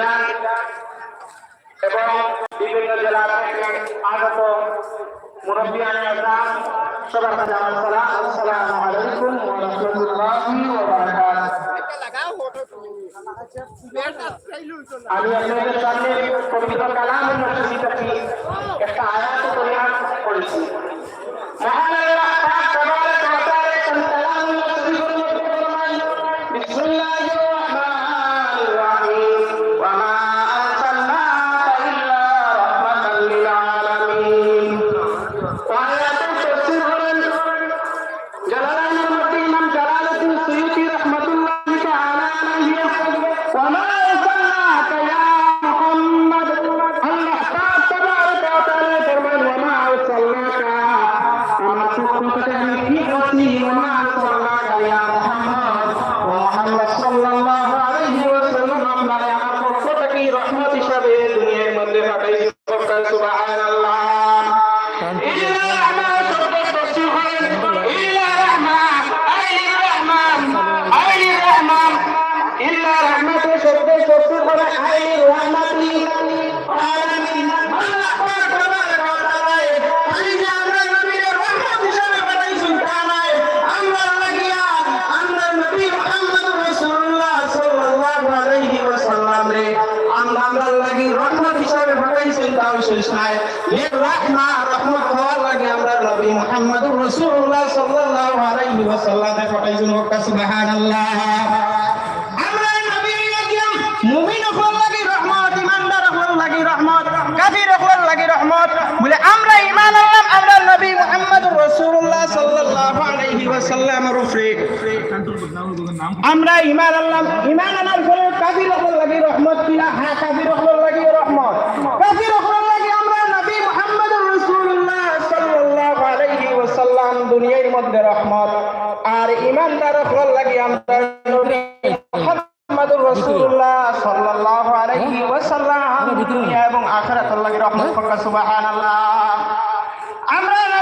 যান এবং বিভিন্ন জেলা থেকে আগত মুরব্বিয়ান আজম সবার কাছে আমার সালাম আসসালামু আলাইকুম ওয়া রাহমাতুল্লাহি ওয়া বারাকাতুহু। আমি আপনাদের সামনে কবিতা কালাম থেকে আমি কি বলছি ওয়া মা আরসালনাকা ইয়া মুহাম্মদ ও মুহাম্মদ সাল্লাল্লাহু আলাইহি ওয়াসাল্লাম আপনারে আমার পক্ষ থেকে রহমত হিসেবে পাঠাইছেন তাও শেষ নাই। হওয়ার আমরা নবী মুহাম্মদ রাসূলুল্লাহ আমরা নবী লাগিয়াম মুমিন হল লাগি রহমত, ইমানদার হল লাগি আমরা ঈমান আনলাম, আমরা নবী মুহাম্মদ রাসূলুল্লাহ সাল্লাল্লাহু আলাইহি ওয়াসাল্লামের উপরে। আমরা ইমান আনলাম ইমান আনার পরে কাফির রহমত কিনা? হ্যাঁ কাফির হল আমাদের রহমত। আর ইমানদার ফল লাগে আমরা মুহাম্মাদুর রাসূলুল্লাহ সাল্লাল্লাহু লাগে রহমত সুবহানাল্লাহ। আমরা